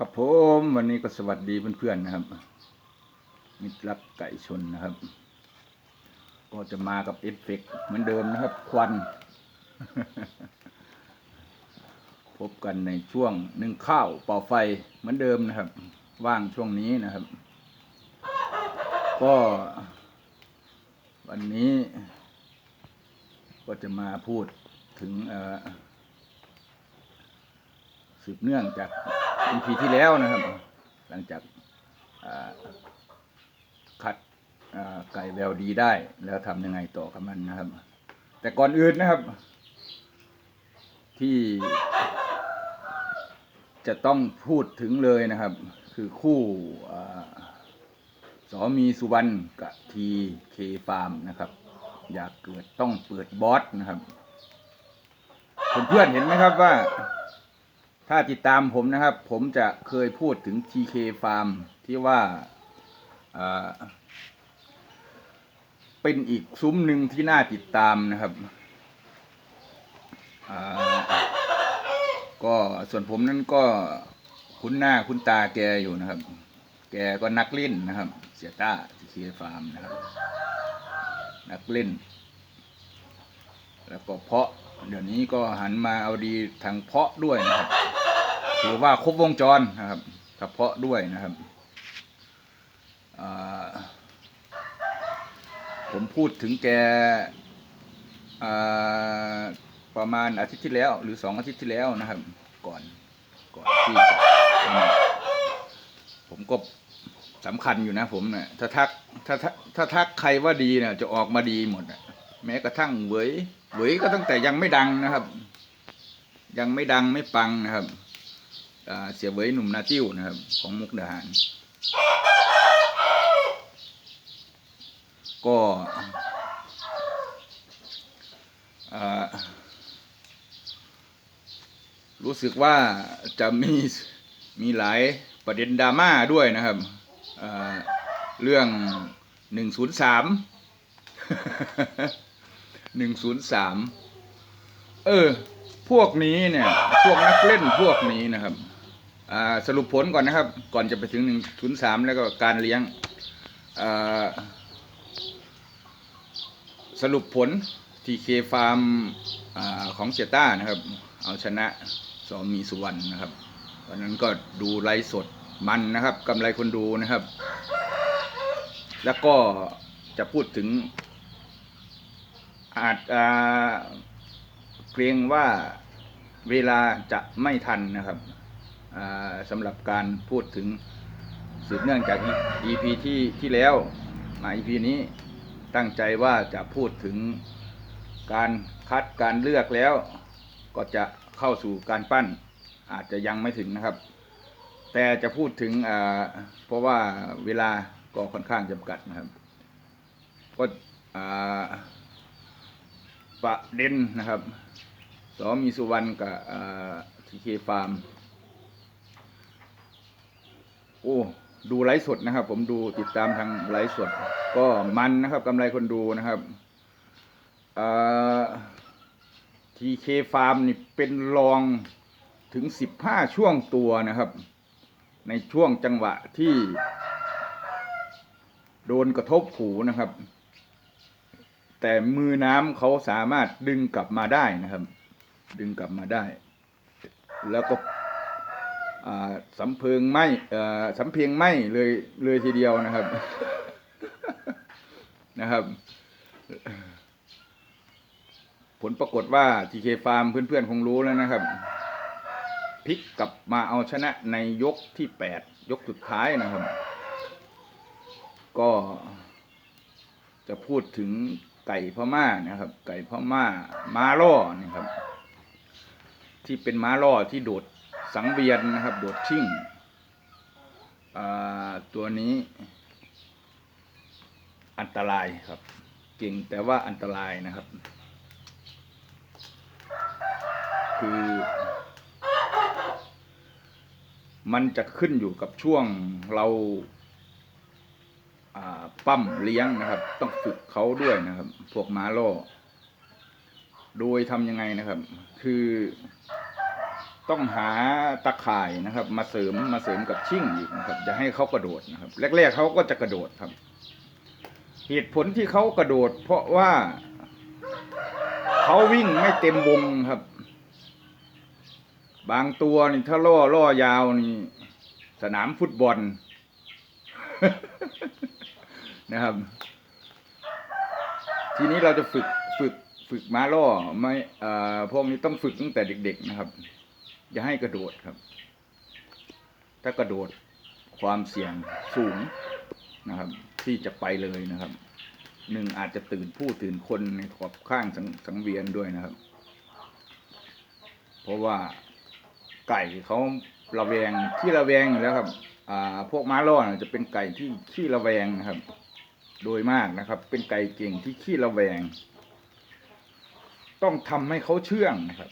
ครับผมวันนี้ก็สวัสดีเพื่อนๆนะครับ มิตรรักไก่ชนนะครับ ก็จะมากับเอฟเฟกต์เหมือนเดิมนะครับ ควัน พบกันในช่วงหนึ่งข้าวเป่าไฟเหมือนเดิมนะครับ ว่างช่วงนี้นะครับ ก็ วันนี้ ก็จะมาพูดถึงสืบเนื่องจาก EP ที่แล้วนะครับ หลังจากคัดไก่แววดีได้ แล้วทำยังไงต่อกับมันนะครับ แต่ก่อนอื่นนะครับ ที่จะต้องพูดถึงเลยนะครับ คือคู่สอมีสุวรรณกับทีเคฟาร์มนะครับ อยากเกิดต้องเปิดบอสนะครับเพื่อนๆเห็นไหมครับว่า ถ้าติดตามผมนะครับ ผมจะเคยพูดถึง TK Farm ที่ว่าเป็นอีกซุ้มหนึ่งที่น่าติดตามนะครับ ก็ส่วนผมนั้นก็คุ้นหน้าคุ้นตาแกอยู่นะครับ แกก็นักเล่นนะครับ เสียต้า TK Farm นะครับ นักเล่น แล้วก็เพาะ เดี๋ยวนี้ก็หันมาเอาดีทางเพาะด้วยนะครับ ถือว่าครบวงจรนะครับกระเพาะด้วยนะครับผมพูดถึงแกประมาณอาทิตย์ที่แล้ว หรือสองอาทิตย์ที่แล้วนะครับ ก่อนก่อนที่จะผมก็สำคัญอยู่นะผมเนะ่ยถ้าทักถ้าถ้าถ้าทักใครว่าดีเนี่ยจะออกมาดีหมดอะแม้กระทั่งเหวยเหวยก็ตั้งแต่ยังไม่ดังนะครับ ยังไม่ดังไม่ปังนะครับ เสียเวยหนุ่มนาติ้วนะครับ ของมุกดาหาร ก็รู้สึกว่าจะมีมีหลายประเด็นดราม่าด้วยนะครับเรื่องหนึ่งศูนย์สามหนึ่งศูนย์สามเออ พวกนี้เนี่ย พวกนักเล่นพวกนี้นะครับ สรุปผลก่อนนะครับ ก่อนจะไปถึงหนึ่งศูนย์สามแล้วก็การเลี้ยงสรุปผลทีเคฟาร์มของเจต้านะครับ เอาชนะสอมีสุวรรณนะครับตอนนั้นก็ดูไลฟ์สดมันนะครับกำไรคนดูนะครับ แล้วก็จะพูดถึง อาจเกรงว่าเวลาจะไม่ทันนะครับ สำหรับการพูดถึงสืบเนื่องจาก EP ที่ที่แล้วมา EP นี้ตั้งใจว่าจะพูดถึงการคัดการเลือกแล้ว ก็จะเข้าสู่การปั้นอาจจะยังไม่ถึงนะครับ แต่จะพูดถึงเพราะว่าเวลาก็ค่อนข้างจำกัดนะครับก็ประเด็นนะครับสอมีสุวรรณกับทีเคฟาร์ม โอ้ดูไลฟ์สดนะครับ ผมดูติดตามทางไลฟ์สด ก็มันนะครับกำไรคนดูนะครับทีเคฟาร์มนี่เป็นรองถึงสิบห้าช่วงตัวนะครับ ในช่วงจังหวะที่ โดนกระทบหูนะครับ แต่มือน้ำเขาสามารถดึงกลับมาได้นะครับ ดึงกลับมาได้ แล้วก็ สำเพิงไม่สำเพียงไหมเลยเลยทีเดียวนะครับ นะครับ ผลปรากฏว่าทีเคฟาร์มเพื่อนๆ คงรู้แล้วนะครับพลิกกลับมาเอาชนะในยกที่แปดยกสุดท้ายนะครับ ก็จะพูดถึงไก่พม่านะครับ ไก่พม่าม้าล่อนะครับ ที่เป็นม้าล่อที่โดด สังเวียนนะครับ โดดชิ่งตัวนี้อันตรายครับเก่งแต่ว่าอันตรายนะครับ คือ มันจะขึ้นอยู่กับช่วงเราอ่าปั้มเลี้ยงนะครับ ต้องฝึกเขาด้วยนะครับ พวกม้าล่อโดยทำยังไงนะครับ คือ ต้องหาตะข่ายนะครับ มาเสริมมาเสริมกับชิ่งอีกนะครับ จะให้เขากระโดดนะครับ แรก ๆเขาก็จะกระโดดครับ เหตุผลที่เขากระโดด เพราะว่าเขาวิ่งไม่เต็มวงครับ บางตัวนี่ถ้าล่อล่อยาวนี่ สนามฟุตบอลนะครับ ทีนี้เราจะฝึกฝึกฝึกม้าล่อไม่เอ่อพวกนี้ต้องฝึกตั้งแต่เด็ก ๆ นะครับ อย่าให้กระโดดครับ ถ้ากระโดดความเสี่ยงสูงนะครับ ที่จะไปเลยนะครับหนึ่งอาจจะตื่นผู้ตื่นคนในขอบข้างสังสังเวียนด้วยนะครับ เพราะว่าไก่เขาระแวงที่ระแวงอยู่แล้วครับ อ่า พวกม้าล่อนจะเป็นไก่ที่ขี้ระแวงนะครับ โดยมากนะครับ เป็นไก่เก่งที่ขี้ระแวง ต้องทำให้เขาเชื่องนะครับ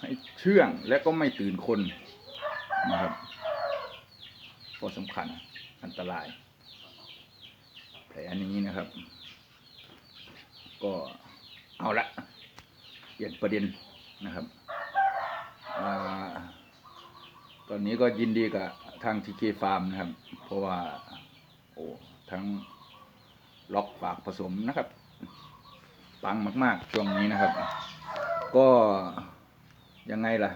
ให้เชื่องและก็ไม่ตื่นคนนะครับก็สำคัญอันตรายแผลนี้นะครับ ก็เอาละเปลี่ยนประเด็นนะครับอตอนนี้ก็ยินดีกับทางทีเคฟาร์มนะครับ เพราะว่าโอ้ทั้งล็อกฝากผสมนะครับ ปังมาก ๆ ช่วงนี้นะครับ ก็ ยังไงล่ะ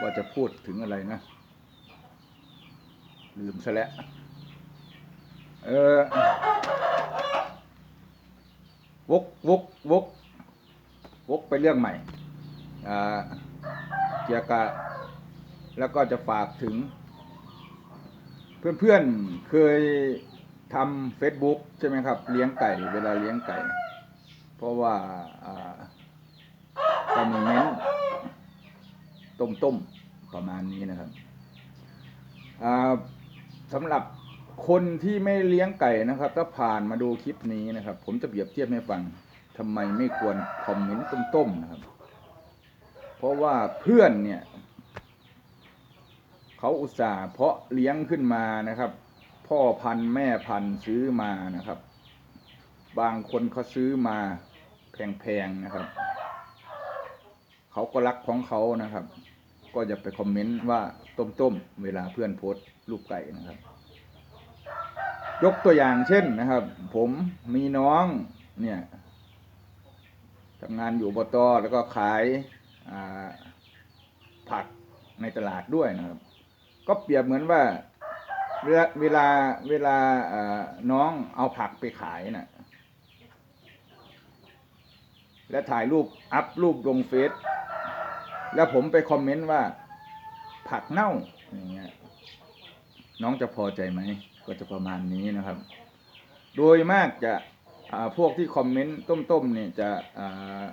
ว่าจะพูดถึงอะไรนะ ลืมซะแล้วเออวกวกวกวกไปเรื่องใหม่เกี่ยวกับแล้วก็จะฝากถึง เพื่อนๆเคย ทำ Facebook ใช่ไหมครับ เลี้ยงไก่ เวลาเลี้ยงไก่ เพราะว่าอ่าก็มีเน้นต้มๆประมาณนี้นะครับสำหรับคนที่ไม่เลี้ยงไก่นะครับ ถ้าผ่านมาดูคลิปนี้นะครับ ผมจะเปรียบเทียบให้ฟังทำไมไม่ควรคอมเมนต์ต้มๆนะครับ เพราะว่าเพื่อนเนี่ย เขาอุตส่าห์เพาะเลี้ยงขึ้นมานะครับ พ่อพันธุ์แม่พันธุ์ซื้อมานะครับ บางคนเขาซื้อมาแพงๆนะครับ เขาก็รักของเขานะครับ ก็อย่าไปคอมเมนต์ว่าต้มๆเวลาเพื่อนโพสรูปไก่นะครับ ยกตัวอย่างเช่นนะครับ ผมมีน้องเนี่ยทำงานอยู่อบตแล้วก็ขายผักในตลาดด้วยนะครับ ก็เปรียบเหมือนว่า เวลาเวลาเวลาเอ่อน้องเอาผักไปขายนะ่ะ แล้วถ่ายรูปอัพรูปลงเฟซแล้วผมไปคอมเมนต์ว่า ผักเน่าอย่างเงี้ยน้องจะพอใจไหม ก็จะประมาณนี้นะครับ โดยมากจะพวกที่คอมเมนต์ต้มๆเนี่ยจะอ่า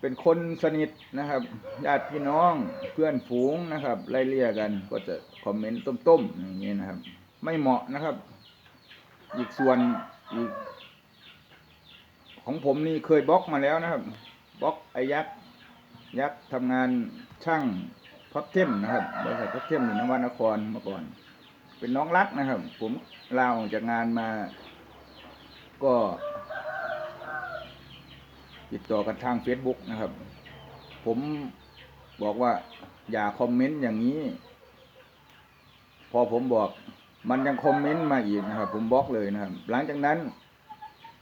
เป็นคนสนิทนะครับญาติพี่น้องเพื่อนฝูงนะครับไล่เลี่ยกันก็จะคอมเมนต์ต้มๆอย่างนี้นะครับ ไม่เหมาะนะครับ อีกส่วนอีก ของผมนี่เคยบล็อกมาแล้วนะครับบล็อกไอ้ยักษ์ยักษ์ทำงานช่างพับเทมนะครับบริษัทพับเทมอยู่นวนครเมื่อก่อน เป็นน้องรักนะครับ ผมลาออกจากงานมา ก็ ติดต่อกันทาง Facebook นะครับ ผมบอกว่าอย่าคอมเมนต์อย่างนี้ พอผมบอกมันยังคอมเมนต์มาอีกนะครับ ผมบล็อกเลยนะครับ หลังจากนั้น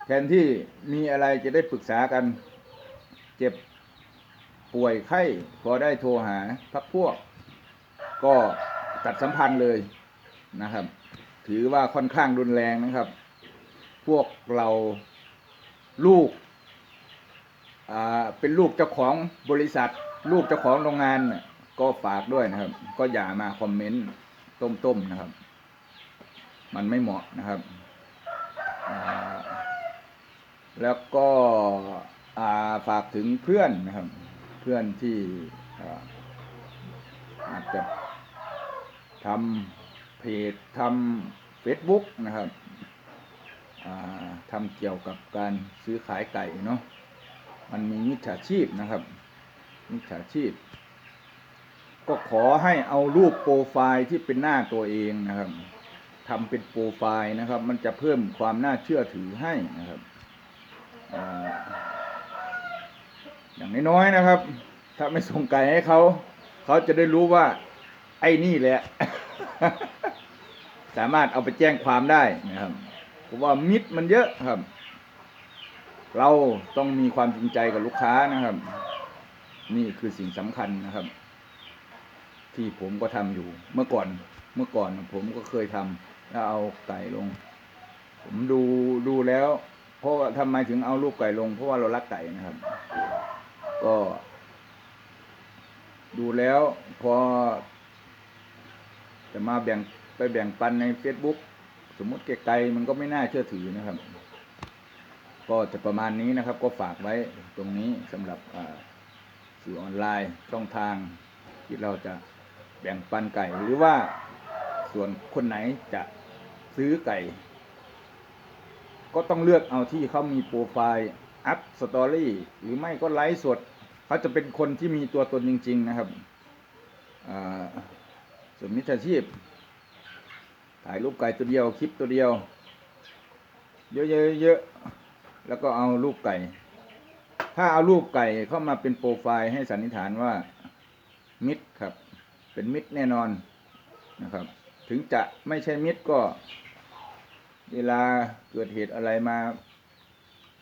แทนที่มีอะไรจะได้ปรึกษากัน เจ็บป่วยไข้พอได้โทรหาพักพวก ก็ตัดสัมพันธ์เลยนะครับ ถือว่าค่อนข้างรุนแรงนะครับ พวกเราลูก เป็นลูกเจ้าของบริษัท ลูกเจ้าของโรงงานก็ฝากด้วยนะครับ ก็อย่ามาคอมเมนต์ต้มๆนะครับ มันไม่เหมาะนะครับ แล้วก็ฝากถึงเพื่อนนะครับ เพื่อนที่อาจจะทำเพจทำเฟซบุ๊กนะครับทำเกี่ยวกับการซื้อขายไก่เนาะ มันมีมิจฉาชีพนะครับ มิจฉาชีพ ก็ขอให้เอารูปโปรไฟล์ที่เป็นหน้าตัวเองนะครับทำเป็นโปรไฟล์นะครับ มันจะเพิ่มความน่าเชื่อถือให้นะครับอ่าอย่างน้อยๆนะครับ ถ้าไม่ส่งไก่ให้เขา เขาจะได้รู้ว่า ไอ้นี่แหละ สามารถเอาไปแจ้งความได้นะครับเพราะว่ามิตรมันเยอะครับ เราต้องมีความจริงใจกับลูกค้านะครับ นี่คือสิ่งสำคัญนะครับ ที่ผมก็ทำอยู่เมื่อก่อนเมื่อก่อนผมก็เคยทำแล้วเอาไก่ลง ผมดูดูแล้ว เพราะว่าทำไมถึงเอารูปไก่ลง เพราะว่าเรารักไก่นะครับ ก็ ดูแล้วพอ จะมาแบ่งไปแบ่งปันใน Facebook สมมติไกลๆมันก็ไม่น่าเชื่อถือนะครับ ก็จะประมาณนี้นะครับ ก็ฝากไว้ตรงนี้สำหรับสื่อออนไลน์ช่องทางที่เราจะแบ่งปันไก่ หรือว่าส่วนคนไหนจะซื้อไก่ ก็ต้องเลือกเอาที่เขามีโปรไฟล์อัพสตอรี่หรือไม่ก็ไลฟ์สดเขาจะเป็นคนที่มีตัวตนจริง ๆ นะครับส่วนมิจฉาชีพ ถ่ายรูปไก่ตัวเดียวคลิปตัวเดียว เยอะๆๆ แล้วก็เอารูปไก่ ถ้าเอารูปไก่เข้ามาเป็นโปรไฟล์ให้สันนิษฐานว่า มิตรครับ เป็นมิตรแน่นอนนะครับ ถึงจะไม่ใช่มิตรก็ เวลาเกิดเหตุอะไรมา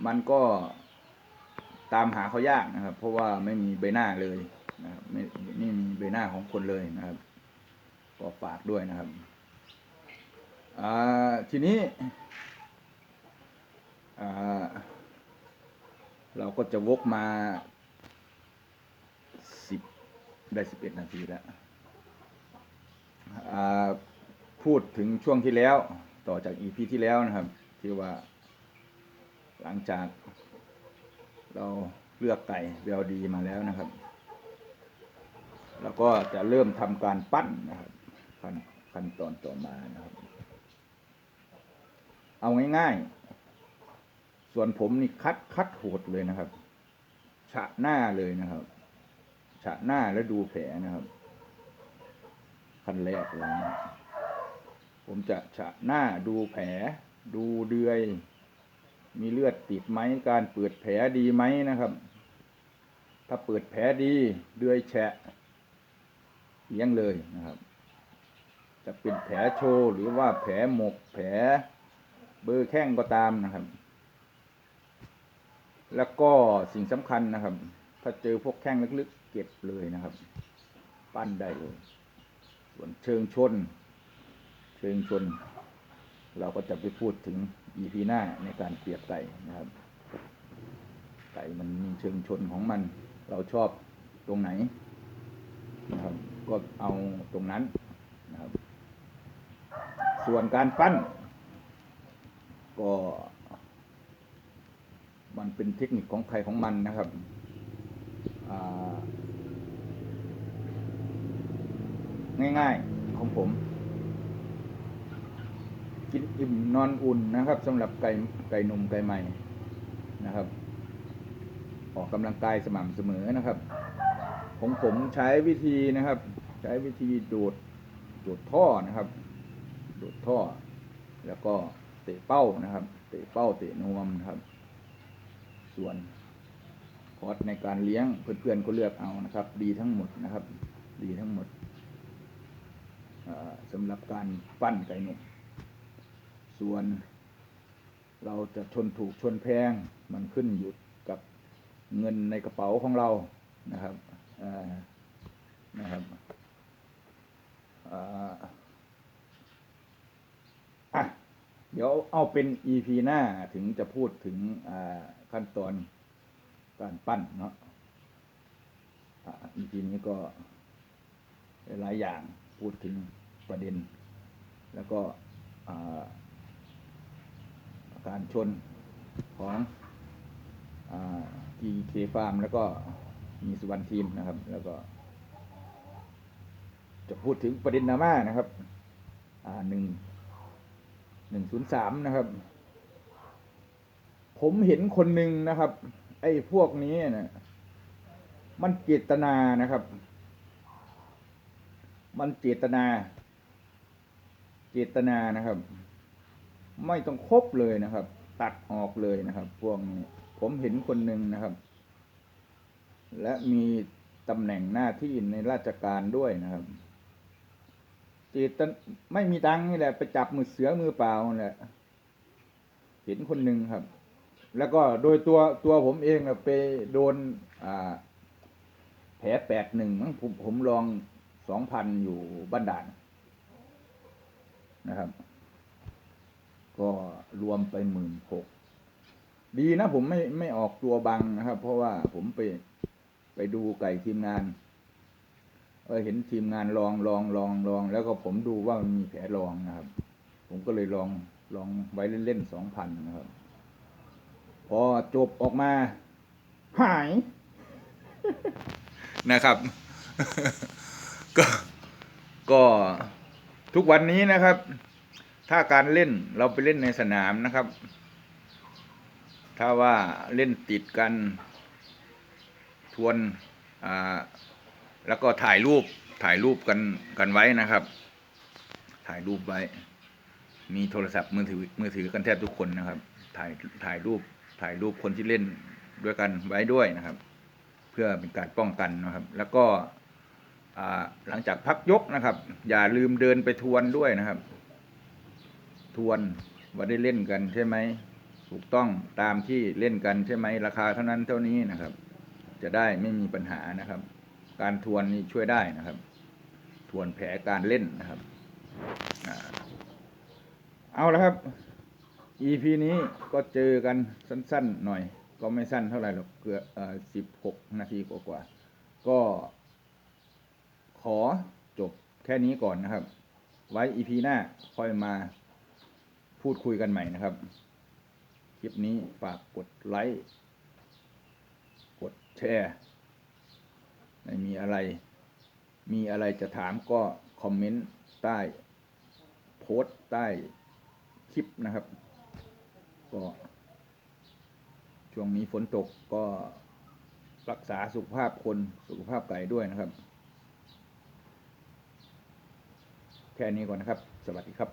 มันก็ตามหาเขายากนะครับ เพราะว่าไม่มีใบหน้าเลยนะครับไม่ไม่มีใบหน้าของคนเลยนะครับก็ฝากด้วยนะครับอ่าทีนี้ เราก็จะวกมาสิบได้สิบเอ็ดนาทีแล้วพูดถึงช่วงที่แล้วต่อจากอีพีที่แล้วนะครับ ที่ว่าหลังจากเราเลือกไก่เบลดีมาแล้วนะครับ แล้วก็จะเริ่มทำการปั้นนะครับขั้นขั้นตอนต่อมานะครับ เอาง่ายๆ ส่วนผมนี่คัดคัดโหดเลยนะครับ ฉะหน้าเลยนะครับ ฉะหน้าแล้วดูแผลนะครับขั้นแรกเลยนะผมจะฉะหน้าดูแผล ดูเดือย มีเลือดติดไหมการเปิดแผลดีไหมนะครับ ถ้าเปิดแผลดีเดือยแฉะเลี้ยงเลยนะครับ จะเป็นแผลโชว์หรือว่าแผลหมกแผลเบอร์แข้งก็ตามนะครับ แล้วก็สิ่งสำคัญนะครับ ถ้าเจอพวกแข้งลึกๆ เก็บเลยนะครับ ปั้นได้เลย ส่วนเชิงชน เชิงชน เราก็จะไปพูดถึง EP หน้าในการเปรียบไก่นะครับ ไก่มันมีเชิงชนของมัน เราชอบตรงไหนนะครับ ก็เอาตรงนั้นนะครับ ส่วนการปั้น ก็ มันเป็นเทคนิคของใครของมันนะครับง่ายๆของผม กินอิ่มนอนอุ่นนะครับสำหรับไก่ไก่หนุ่มไก่ใหม่นะครับ ออกกำลังกายสม่ำเสมอนะครับ ของผมใช้วิธีนะครับ ใช้วิธีโดดโดดท่อนะครับโดดท่อ แล้วก็เตะเป้านะครับ เตะเป้าเตะนวมนะครับ ส่วนคอร์สในการเลี้ยงเพื่อนๆก็เลือกเอานะครับ ดีทั้งหมดนะครับ ดีทั้งหมดสำหรับการปั้นไก่หนุ่มส่วนเราจะชนถูกชนแพงมันขึ้นอยู่กับเงินในกระเป๋าของเรานะครับนะครับอะเดี๋ยวเอาเป็น EP หน้าถึงจะพูดถึงอ่า ขั้นตอนการปั้นเนาะอ่า EP นี้ก็หลายอย่างพูดถึงประเด็น แล้วก็าการชนของทีเคฟาร์มแล้วก็มีสุวรรณทีมนะครับ แล้วก็ จะพูดถึงประเด็นดราม่านะครับหนึ่งหนึ่งศูนย์สามนะครับ ผมเห็นคนหนึ่งนะครับ ไอ้พวกนี้นะมันเจตนานะครับ มันเจตนา เจตนานะครับ ไม่ต้องครบเลยนะครับ ตัดออกเลยนะครับ พวกนี้ผมเห็นคนหนึ่งนะครับ และมีตำแหน่งหน้าที่ในราชการด้วยนะครับจีตไม่มีตังค์นี่แหละไปจับมือเสือมือเปล่านั่แหละเห็นคนหนึ่งครับ แล้วก็โดยตัวตัวผมเองไปโดนแผลแปดหนึ่งมั้งผมผมลองสองพันอยู่บ้านด่านนะครับ ก็รวมไปหมื่นหกดีนะผมไม่ไม่ออกตัวบังนะครับ เพราะว่าผมไปไปดูไก่ทีมงานเออเห็นทีมงานลองลองลองลอง แล้วก็ผมดูว่ามันมีแผลลองนะครับ ผมก็เลยลองลองไว้เล่นๆสองพันนะครับ พอจบออกมา หาย นะครับ ก็ก็ทุกวันนี้นะครับ ถ้าการเล่นเราไปเล่นในสนามนะครับ ถ้าว่าเล่นติดกัน ทวนอ่าแล้วก็ถ่ายรูปถ่ายรูปกันกันไว้นะครับ ถ่ายรูปไว้ มีโทรศัพท์มือถือมือถือกันแทบทุกคนนะครับ ถ่ายถ่ายรูป ถ่ายรูปคนที่เล่นด้วยกันไว้ด้วยนะครับ เพื่อเป็นการป้องกันนะครับ แล้วก็หลังจากพักยกนะครับ อย่าลืมเดินไปทวนด้วยนะครับ ทวนว่าได้เล่นกันใช่ไหมถูกต้องตามที่เล่นกันใช่ไหมราคาเท่านั้นเท่านี้นะครับ จะได้ไม่มีปัญหานะครับ การทวนนี่ช่วยได้นะครับ ทวนแผลการเล่นนะครับอเอาละครับ EP นี้ก็เจอกันสั้นๆหน่อย ก็ไม่สั้นเท่าไหร่หรอกเกือบสิบหกนาทีกว่าๆก็ขอจบแค่นี้ก่อนนะครับ ไว้ EP หน้าค่อยมาพูดคุยกันใหม่นะครับ คลิปนี้ฝากกดไลค์กดแชร์ไม่มีอะไร มีอะไรจะถามก็คอมเมนต์ใต้โพสต์ใต้คลิปนะครับ ก็ ช่วงนี้ฝนตกก็รักษาสุขภาพคนสุขภาพไก่ด้วยนะครับ แค่นี้ก่อนนะครับ สวัสดีครับ